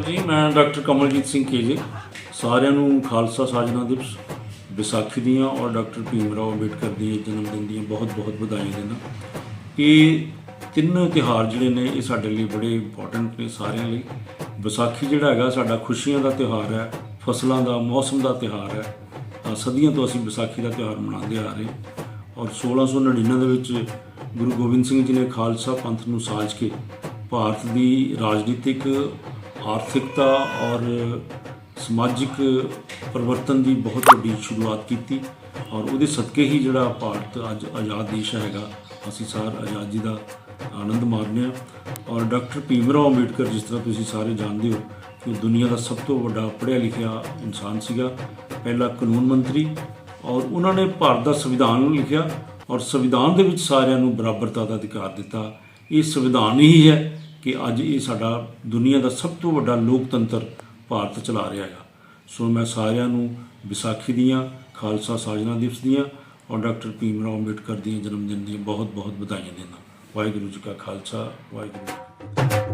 ਜੀ ਮੈਂ ਡਾਕਟਰ ਕਮਲਜੀਤ ਸਿੰਘ ਕੇਜੇ ਸਾਰਿਆਂ ਨੂੰ ਖਾਲਸਾ ਸਾਜਨਾ ਦਿਵਸ ਵਿਸਾਖੀ ਦੀਆਂ ਔਰ ਡਾਕਟਰ ਭੀਮ ਰਾਓ ਅੰਬੇਡਕਰ ਦੀ ਜਨਮ ਦਿਨ ਦੀਆਂ ਬਹੁਤ-ਬਹੁਤ ਵਧਾਈਆਂ ਦਿੰਦਾ। ਇਹ ਤਿੰਨ ਤਿਉਹਾਰ ਜਿਹੜੇ ਨੇ ਇਹ ਸਾਡੇ ਲਈ ਬੜੇ ਇੰਪੋਰਟੈਂਟ ਨੇ ਸਾਰਿਆਂ ਲਈ। ਵਿਸਾਖੀ ਜਿਹੜਾ ਹੈਗਾ ਸਾਡਾ ਖੁਸ਼ੀਆਂ ਦਾ ਤਿਉਹਾਰ ਹੈ ਫਸਲਾਂ ਦਾ ਮੌਸਮ ਦਾ ਤਿਉਹਾਰ ਹੈ। ਅ, ਸਦੀਆਂ ਤੋਂ ਅਸੀਂ ਵਿਸਾਖੀ ਦਾ ਤਿਉਹਾਰ ਮਨਾਉਂਦੇ ਆ ਰਹੇ। ਔਰ 1699 ਦੇ ਵਿੱਚ ਗੁਰੂ ਗੋਬਿੰਦ ਸਿੰਘ ਜੀ ਨੇ ਖਾਲਸਾ ਪੰਥ ਨੂੰ ਸਾਜ ਕੇ ਭਾਰਤ ਦੀ ਰਾਜਨੀਤਿਕ ਆਰਥਿਕਤਾ ਔਰ ਸਮਾਜਿਕ ਪਰਿਵਰਤਨ ਦੀ ਬਹੁਤ ਵੱਡੀ ਸ਼ੁਰੂਆਤ ਕੀਤੀ ਔਰ ਉਹਦੇ ਸਦਕੇ ਹੀ ਜਿਹੜਾ ਭਾਰਤ ਅੱਜ ਆਜ਼ਾਦ ਦੇਸ਼ ਹੈਗਾ, ਅਸੀਂ ਸਾਰ ਆਜ਼ਾਦੀ ਦਾ ਆਨੰਦ ਮਾਣਦੇ ਹਾਂ ਔਰ ਡਾਕਟਰ ਭੀਮ ਰਾਓ ਅੰਬੇਡਕਰ ਜਿਸ ਤਰ੍ਹਾਂ ਤੁਸੀਂ ਸਾਰੇ ਜਾਣਦੇ ਹੋ ਕਿ ਦੁਨੀਆ ਦਾ ਸਭ ਤੋਂ ਵੱਡਾ ਪੜ੍ਹਿਆ ਲਿਖਿਆ ਇਨਸਾਨ ਸੀਗਾ, ਪਹਿਲਾ ਕਾਨੂੰਨ ਮੰਤਰੀ ਔਰ ਉਹਨਾਂ ਨੇ ਭਾਰਤ ਦਾ ਸੰਵਿਧਾਨ ਨੂੰ ਲਿਖਿਆ ਔਰ ਸੰਵਿਧਾਨ ਦੇ ਵਿੱਚ ਸਾਰਿਆਂ ਨੂੰ ਬਰਾਬਰਤਾ ਦਾ ਅਧਿਕਾਰ ਦਿੱਤਾ। ਇਹ ਸੰਵਿਧਾਨ ਹੀ ਹੈ ਕਿ ਅੱਜ ਇਹ ਸਾਡਾ ਦੁਨੀਆ ਦਾ ਸਭ ਤੋਂ ਵੱਡਾ ਲੋਕਤੰਤਰ ਭਾਰਤ ਚਲਾ ਰਿਹਾ ਹੈਗਾ ਸੋ ਮੈਂ ਸਾਰਿਆਂ ਨੂੰ ਵਿਸਾਖੀ ਦੀਆਂ, ਖਾਲਸਾ ਸਾਜਨਾ ਦਿਵਸ ਦੀਆਂ ਔਰ ਡਾਕਟਰ ਭੀਮ ਰਾਓ ਅੰਬੇਡਕਰ ਦੀਆਂ ਜਨਮ ਦਿਨ ਦੀਆਂ ਬਹੁਤ ਬਹੁਤ ਵਧਾਈਆਂ ਦਿੰਦਾ। ਵਾਹਿਗੁਰੂ ਜੀ ਕਾ ਖਾਲਸਾ, ਵਾਹਿਗੁਰੂ